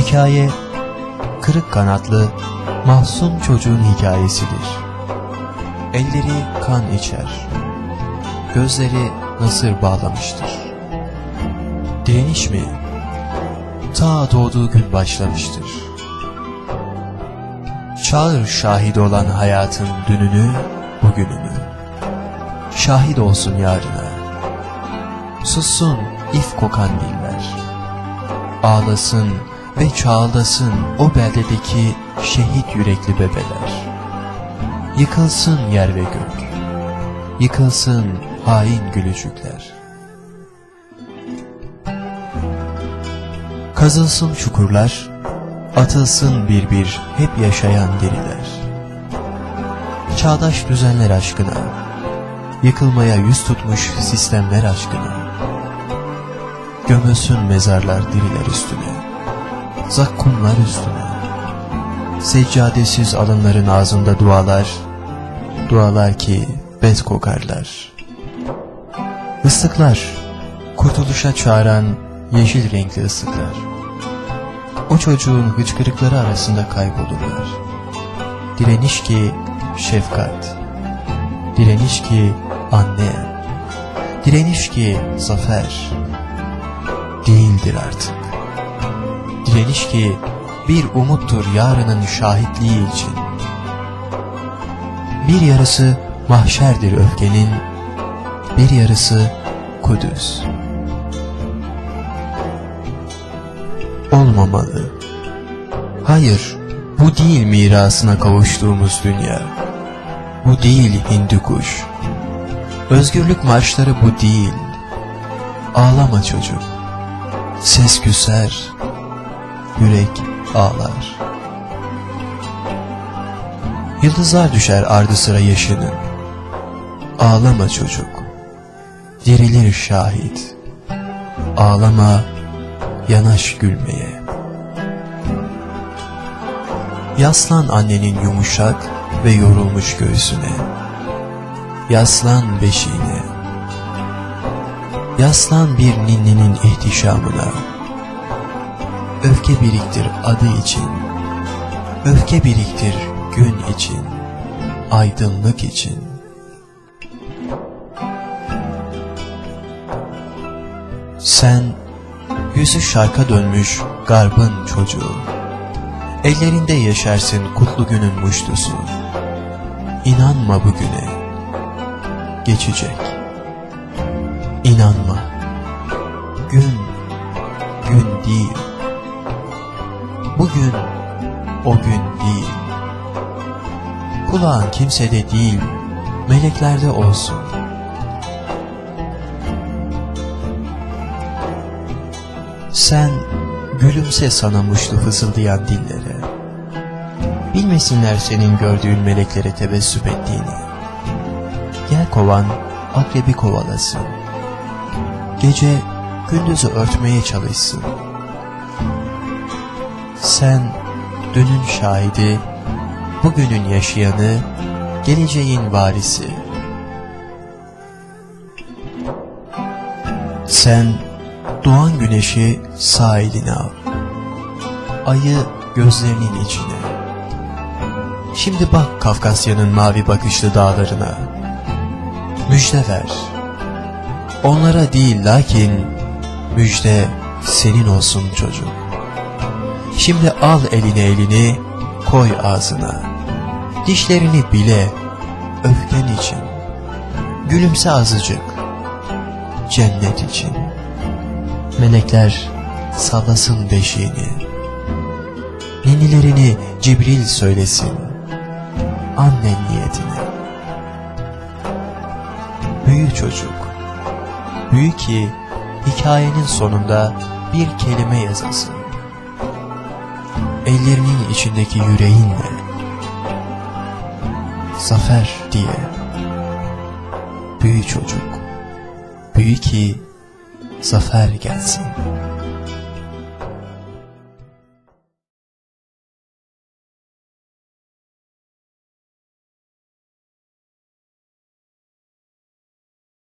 Hikaye, kırık kanatlı, mahzun çocuğun hikayesidir. Elleri kan içer, gözleri nasır bağlamıştır. Direniş mi? Ta doğduğu gün başlamıştır. Çağır şahit olan hayatın dününü, bugününü. Şahit olsun yarına. Sussun if kokan diller. Ağlasın ve çağlasın o beldedeki şehit yürekli bebeler. Yıkılsın yer ve gök. Yıkılsın hain gülücükler. Kazılsın çukurlar, atılsın bir bir hep yaşayan deriler. Çağdaş düzenler aşkına, yıkılmaya yüz tutmuş sistemler aşkına. Gömülsün mezarlar diriler üstüne, zakkumlar üstüne. Seccadesiz alınların ağzında dualar, dualar ki bez kokarlar. Islıklar, kurtuluşa çağıran yeşil renkli ıslıklar. O çocuğun hıçkırıkları arasında kaybolurlar. Direniş ki şefkat, direniş ki anne, direniş ki zafer değildir artık. Direniş ki bir umuttur yarının şahitliği için. Bir yarısı mahşerdir öfkenin, bir yarısı Kudüs. Olmamalı. Hayır, bu değil mirasına kavuştuğumuz dünya. Bu değil Hindukuş. Özgürlük marşları bu değil. Ağlama çocuk. Ses küser, yürek ağlar. Yıldızlar düşer ardı sıra yaşının. Ağlama çocuk. Dirilir şahit. Ağlama, yanaş gülmeye. Yaslan annenin yumuşak ve yorulmuş göğsüne. Yaslan beşiğine. Yaslan bir ninninin ihtişamına. Öfke biriktir adı için. Öfke biriktir gün için. Aydınlık için. Sen yüzü şarka dönmüş garbın çocuğu. Ellerinde yaşarsın kutlu günün muştusu. İnanma bugüne. Geçecek. İnanma. Gün, gün değil. Bugün o gün değil. Kulağın kimsede değil, meleklerde olsun. Sen gülümse sana muşlu fısıldayan dillere. Bilmesinler senin gördüğün meleklere tebessüm ettiğini. Gel kovan akrebi kovalasın. Gece gündüzü örtmeye çalışsın. Sen dünün şahidi, bugünün yaşayanı, geleceğin varisi. Sen doğan güneşi sağ eline al. Ayı gözlerinin içine. Şimdi bak Kafkasya'nın mavi bakışlı dağlarına. Müjde ver. Onlara değil lakin müjde senin olsun çocuk. Şimdi al eline elini koy ağzına. Dişlerini bile öfken için. Gülümse azıcık. Cennet için. Melekler sallasın beşiğini. Ninnilerini Cibril söylesin. Annen niyetine. Büyü çocuk. Büyü ki hikayenin sonunda bir kelime yazasın. Ellerinin içindeki yüreğinle. Zafer diye. Büyü çocuk. Büyü ki zafer gelsin.